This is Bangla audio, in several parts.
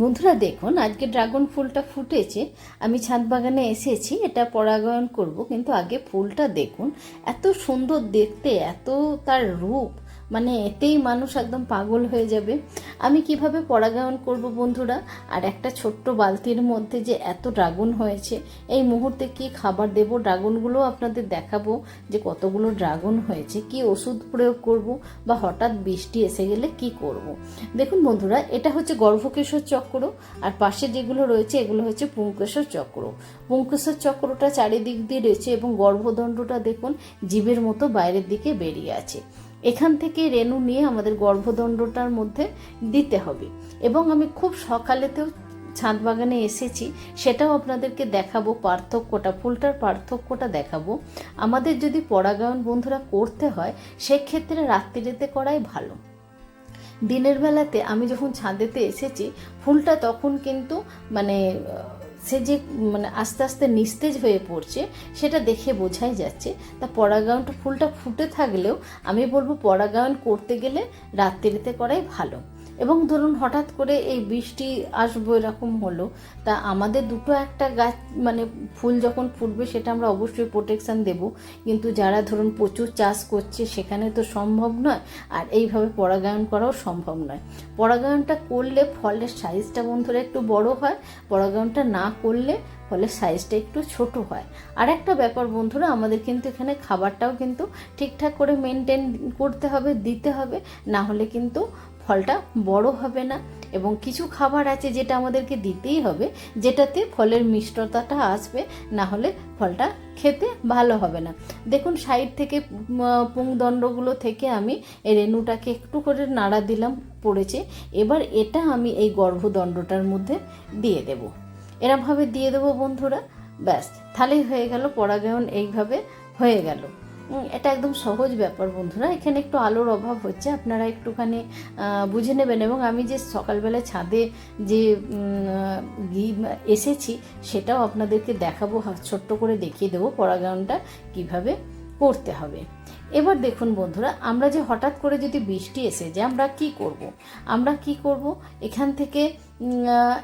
বন্ধুরা দেখুন, আজকে ড্রাগন ফুলটা ফুটেছে। আমি ছাদ বাগানে এসেছি, এটা পরাগায়ন করব, কিন্তু আগে ফুলটা দেখুন। এত সুন্দর দেখতে, এত তার রূপ। মানে এতেই মানুষ একদম পাগল হয়ে যাবে। আমি কীভাবে পরাগায়ন করব বন্ধুরা? আর একটা ছোট্ট বালতির মধ্যে যে এত ড্রাগন হয়েছে, এই মুহূর্তে কি খাবার দেব? ড্রাগনগুলো আপনাদের দেখাবো যে কতগুলো ড্রাগন হয়েছে, কি ওষুধ প্রয়োগ করব বা হঠাৎ বৃষ্টি এসে গেলে কি করব। দেখুন বন্ধুরা, এটা হচ্ছে গর্ভকেশর চক্র, আর পাশে যেগুলো রয়েছে, এগুলো হচ্ছে পুঙ্কেশ্বর চক্র। পুঙ্কেশ্বর চক্রটা চারিদিক দিয়ে রয়েছে এবং গর্ভদণ্ডটা দেখুন, জীবের মতো বাইরের দিকে বেরিয়ে আছে। এখান থেকে রেণু নিয়ে আমাদের গর্ভদণ্ডটার মধ্যে দিতে হবে। এবং আমি খুব সকালেতেও ছাদ বাগানে এসেছি, সেটাও আপনাদেরকে দেখাবো, পার্থক্যটা, ফুলটার পার্থক্যটা দেখাবো। আমাদের যদি পরাগায়ন বন্ধুরা করতে হয়, সেক্ষেত্রে রাত্রিরেতে করাই ভালো। দিনের বেলাতে আমি যখন ছাদেতে এসেছি, ফুলটা তখন কিন্তু মানে সে যে মানে আস্তে আস্তে নিস্তেজ হয়ে পড়ছে, সেটা দেখে বোঝাই যাচ্ছে। তা পরাগায়নটা ফুলটা ফুটে থাকলেও আমি বলব পরাগায়ন করতে গেলে রাত্রিতে করাই ভালো। এবং ধরুন হঠাৎ করে এই বৃষ্টি আসব এরকম হলো, তা আমাদের দুটো একটা গাছ মানে ফুল যখন ফুটবে সেটা আমরা অবশ্যই প্রোটেকশান দেব। কিন্তু যারা ধরুন প্রচুর চাষ করছে সেখানে তো সম্ভব নয়, আর এইভাবে পরাগায়ন করাও সম্ভব নয়। পরাগায়নটা করলে ফলের সাইজটা বন্ধুরা একটু বড় হয়, পরাগায়নটা না করলে ফলের সাইজটা একটু ছোট হয়। আর একটা ব্যাপার বন্ধুরা, আমাদের কিন্তু এখানে খাবারটাও কিন্তু ঠিকঠাক করে মেনটেন করতে হবে, দিতে হবে, না হলে কিন্তু ফলটা বড় হবে না এবং কিছু খাবার আছে যেটা আমাদেরকে দিতেই হবে, যেটাতে ফলের মিষ্টতাটা আসবে, না হলে ফলটা খেতে ভালো হবে না। দেখুন, সাইড থেকে পুংদণ্ডগুলো থেকে আমি এই রেণুটাকে একটু করে নাড়া দিলাম, পড়েছে। এবার এটা আমি এই গর্ভদণ্ডটার মধ্যে দিয়ে দেব। এরমভাবে দিয়ে দেবো বন্ধুরা। ব্যাস, তাহলেই হয়ে গেল, পরাগায়ন এইভাবে হয়ে গেল। এটা একদম সহজ ব্যাপার বন্ধুরা। এখানে একটু আলোর অভাব হচ্ছে, আপনারা একটুখানি বুঝে নেবেন। এবং আমি যে সকালবেলা ছাদে যে গি- এসেছি, সেটাও আপনাদেরকে দেখাবো ছোট্ট করে দেখিয়ে দেবো পরাগায়নটা কীভাবে করতে হবে। এবার দেখুন বন্ধুরা, আমরা যে হঠাৎ করে যদি বৃষ্টি এসে যে আমরা কি করব। আমরা কি করব? এখান থেকে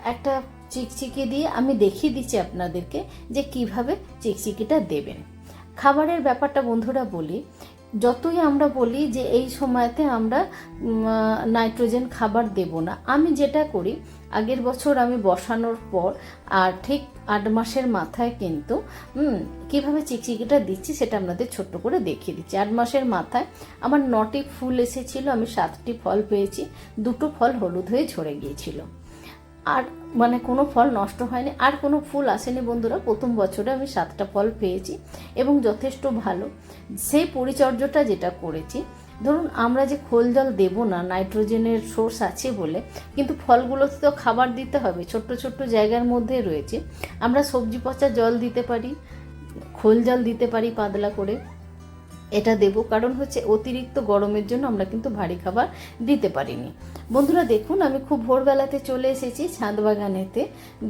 একটা চিকচিকি দিয়ে আমি দেখিয়ে দিচ্ছি আপনাদেরকে যে কীভাবে চিকচিকিটা দেবেন। খাবারের ব্যাপারটা বন্ধুরা বলি, যতই আমরা বলি যে এই সময়তে আমরা নাইট্রোজেন খাবার দেব না। আমি যেটা করি, আগের বছর আমি বসানোর পর, আর ঠিক আট মাসের মাথায় কিন্তু কীভাবে চিকচিকিটা দিচ্ছি সেটা আপনাদের ছোট্ট করে দেখিয়ে দিচ্ছি। আট মাসের মাথায় আমার নটি ফুল এসেছিল, আমি সাতটি ফল পেয়েছি, দুটো ফল হলুদ হয়ে ঝরে গিয়েছিল। আর মানে কোনো ফল নষ্ট হয়নি, আর কোনো ফুল আসেনি বন্ধুরা। প্রথম বছরে আমি সাতটা ফল পেয়েছি এবং যথেষ্ট ভালো। সেই পরিচর্যাটা যেটা করেছি, ধরুন আমরা যে খোল জল দেব না, নাইট্রোজেনের সোর্স আছে বলে, কিন্তু ফলগুলোতে তো খাবার দিতে হবে, ছোট্ট ছোট্ট জায়গার মধ্যে রয়েছে। আমরা সবজি পচা জল দিতে পারি, খোল জল দিতে পারি পাতলা করে, এটা দেব। কারণ হচ্ছে অতিরিক্ত গরমের জন্য আমরা কিন্তু ভারী খাবার দিতে পারিনি। বন্ধুরা দেখুন, আমি খুব ভোরবেলাতে চলে এসেছি ছাদ বাগানেতে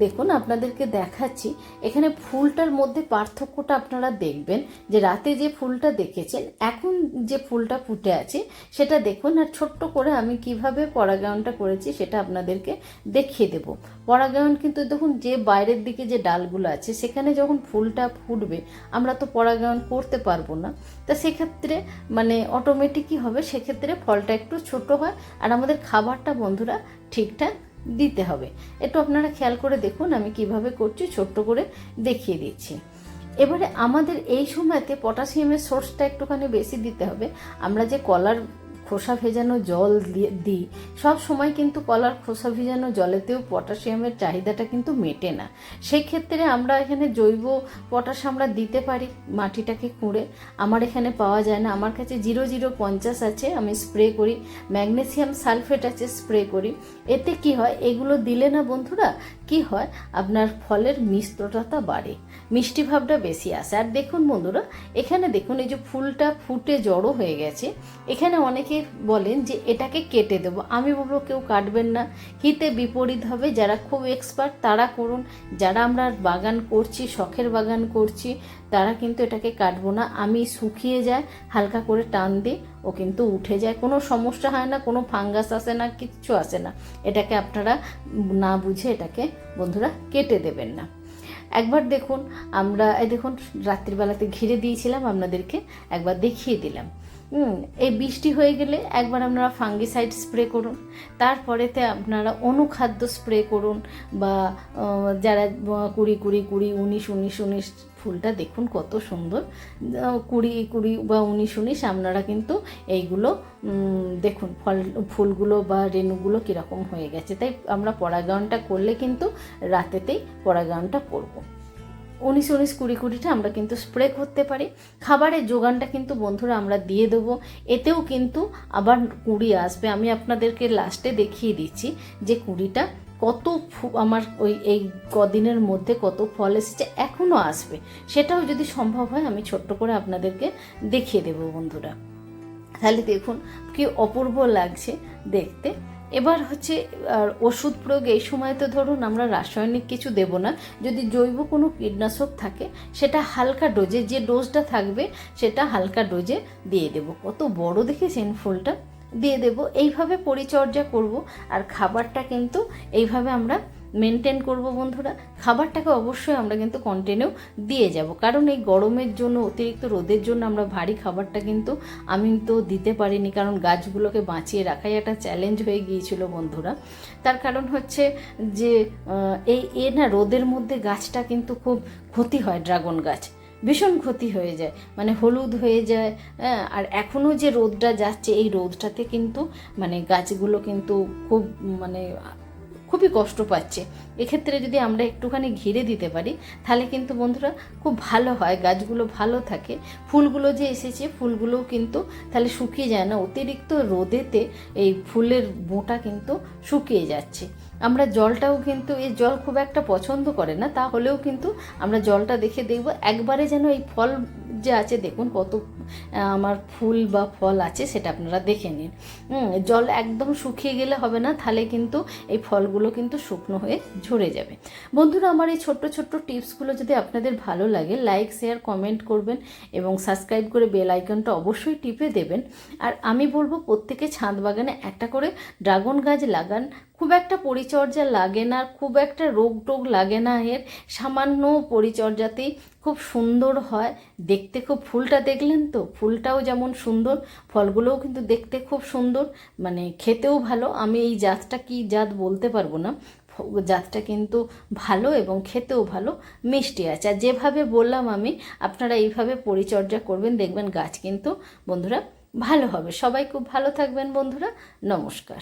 দেখুন, আপনাদেরকে দেখাচ্ছি। এখানে ফুলটার মধ্যে পার্থক্যটা আপনারা দেখবেন, যে রাতে যে ফুলটা দেখেছেন, এখন যে ফুলটা ফুটে আছে, সেটা দেখুন, আর ছোট্ট করে আমি কীভাবে পরাগায়নটা করেছি সেটা আপনাদেরকে দেখিয়ে দেব। পরাগায়ন কিন্তু দেখুন, যে বাইরের দিকে যে ডালগুলো আছে, সেখানে যখন ফুলটা ফুটবে, আমরা তো পরাগায়ন করতে পারব না। তা সেক্ষেত্রে মানে অটোমেটিকই হবে, সেক্ষেত্রে ফলটা একটু ছোট হয়, আর আমাদের খাবারটা বন্ধুরা ঠিকঠাক দিতে হবে। একটু আপনারা খেয়াল করে দেখুন আমি কীভাবে করছি, ছোট্ট করে দেখিয়ে দিচ্ছি। এবারে আমাদের এই সময়তে পটাশিয়ামের সোর্সটা একটুখানি বেশি দিতে হবে। আমরা যে কলার খোসা ভেজানো জল দিই। সব সময় কিন্তু কলার খোসা ভেজানো জলেতেও পটাশিয়ামের চাহিদাটা কিন্তু মেটে না। সেই ক্ষেত্রে আমরা এখানে জৈব পটাশ আমরা দিতে পারি মাটিটাকে খুঁড়ে আমার এখানে পাওয়া যায় না। আমার কাছে জিরো জিরো পঞ্চাশ আছে, আমি স্প্রে করি। ম্যাগনেসিয়াম সালফেট আছে, স্প্রে করি। এতে কি হয়? এগুলো দিলে না বন্ধুরা কি হয়? আপনার ফলের মিষ্টতা বাড়ে। মিষ্টি ভাবটা বেশি আসে। আর দেখুন বন্ধুরা, এখানে দেখুন, এই যে ফুলটা ফুটে জড়ো হয়ে গেছে। এখানে অনেকে বলেন যে, এটাকে কেটে দেব। আমি বলব, কেউ কাটবেন না। হিতে বিপরীত হবে। যারা খুব এক্সপার্ট তারা করুন। যারা আমরা বাগান করছি, শখের বাগান করছি তারা কিন্তু এটাকে কাটবো না। আমি শুকিয়ে যায়, হালকা করে টান দিই, ও কিন্তু উঠে যায়। কোনো সমস্যা হয় না, কোনো ফাঙ্গাস আসে না, কিচ্ছু আসে না। এটাকে আপনারা না বুঝে এটাকে বন্ধুরা কেটে দেবেন না। একবার দেখুন, আমরা দেখুন, রাত্রিবেলাতে ঘিরে দিয়েছিলাম আপনাদেরকে, একবার দেখিয়ে দিলাম। এই বৃষ্টি হয়ে গেলে একবার আপনারা ফাঙ্গিসাইড স্প্রে করুন। তারপরেতে আপনারা অনুখাদ্য স্প্রে করুন বা যারা কুড়ি কুড়ি কুড়ি, উনিশ উনিশ উনিশ ফুলটা দেখুন কত সুন্দর। কুড়ি কুড়ি বা উনিশ উনিশ আপনারা কিন্তু এইগুলো দেখুন ফল, ফুলগুলো বা রেণুগুলো কীরকম হয়ে গেছে। তাই আমরা পরাগায়নটা করলে কিন্তু রাতেতেই পরাগায়নটা করব। উনিশ উনিশ, কুড়ি, কুড়িটা আমরা কিন্তু স্প্রে করতে পারি। খাবারের যোগানটা কিন্তু বন্ধুরা আমরা দিয়ে দেবো। এতেও কিন্তু আবার কুড়ি আসবে। আমি আপনাদেরকে লাস্টে দেখিয়ে দিচ্ছি যে কুড়িটা কত আমার ওই, এই কদিনের মধ্যে কত ফল এসেছে এখনও আসবে। সেটাও যদি সম্ভব হয়, আমি ছোট্ট করে আপনাদেরকে দেখিয়ে দেবো বন্ধুরা। তাহলে দেখুন কি অপূর্ব লাগছে দেখতে। এবার হচ্ছে, আর ওষুধ প্রয়োগ এই সময় তো ধরুন আমরা রাসায়নিক কিছু দেব না। যদি জৈব কোনো কীটনাশক থাকে, সেটা হালকা ডোজে, যে ডোজটা থাকবে, সেটা হালকা ডোজে দিয়ে দেব। কত বড় দেখেছেন ফুলটা? দিয়ে দেব। এইভাবে পরিচর্যা করব আর খাবারটা কিন্তু এইভাবে আমরা মেনটেন করব বন্ধুরা। খাবারটাকে অবশ্যই আমরা কিন্তু কন্টিনিউ দিয়ে যাব। কারণ এই গরমের জন্য, অতিরিক্ত রোদের জন্য আমরা ভারী খাবারটা কিন্তু আমি তো দিতে পারিনি। কারণ গাছগুলোকে বাঁচিয়ে রাখাই একটা চ্যালেঞ্জ হয়ে গিয়েছিল বন্ধুরা। তার কারণ হচ্ছে যে এই এ না রোদের মধ্যে গাছটা কিন্তু খুব ক্ষতি হয়, ড্রাগন গাছ। ভীষণ ক্ষতি হয়ে যায় মানে হলুদ হয়ে যায় হ্যাঁ আর এখনও যে রোদটা যাচ্ছে, এই রোদটাতে কিন্তু মানে গাছগুলো কিন্তু খুব মানে খুবই কষ্ট পাচ্ছে। এক্ষেত্রে যদি আমরা একটুখানি ঘিরে দিতে পারি, তাহলে কিন্তু বন্ধুরা খুব ভালো হয়, গাছগুলো ভালো থাকে। ফুলগুলো যে এসেছে, ফুলগুলোও কিন্তু তাহলে শুকিয়ে যায় না। অতিরিক্ত রোদেতে এই ফুলের বোঁটা কিন্তু শুকিয়ে যাচ্ছে। আমরা জলটাও কিন্তু এই জল খুব একটা পছন্দ করে না, তাহলেও কিন্তু আমরা জলটা দেখে দেখব। একবারে যেন এই ফল যে আছে, দেখুন কত আমার ফুল বা ফল আছে, সেটা আপনারা দেখে নিন। জল একদম শুকিয়ে গেলে হবে না, তাহলে কিন্তু এই ফলগুলো কিন্তু শুকনো হয়ে ঝরে যাবে। বন্ধুরা, আমার এই ছোট্ট ছোট্ট টিপসগুলো যদি আপনাদের ভালো লাগে লাইক শেয়ার কমেন্ট করবেন এবং সাবস্ক্রাইব করে বেল আইকনটা অবশ্যই টিপে দেবেন। আর আমি বলব, প্রত্যেকে ছাদ বাগানে একটা করে ড্রাগন গাছ লাগান। খুব একটা পরিচর্যা লাগে না, খুব একটা রোগ টোগ লাগে না এর। সামান্য পরিচর্যাতেই খুব সুন্দর হয়। দেখতে খুব ফুলটা দেখলেন তো? ফুলটাও যেমন সুন্দর, ফলগুলোও কিন্তু দেখতে খুব সুন্দর মানে খেতেও ভালো। আমি এই জাতটা কি জাত বলতে পারব না। জাতটা কিন্তু ভালো এবং খেতেও ভালো, মিষ্টি আছে। আর যেভাবে বললাম আমি, আপনারা এইভাবে পরিচর্যা করবেন, দেখবেন গাছ কিন্তু বন্ধুরা ভালো হবে। সবাই খুব ভালো থাকবেন বন্ধুরা, নমস্কার।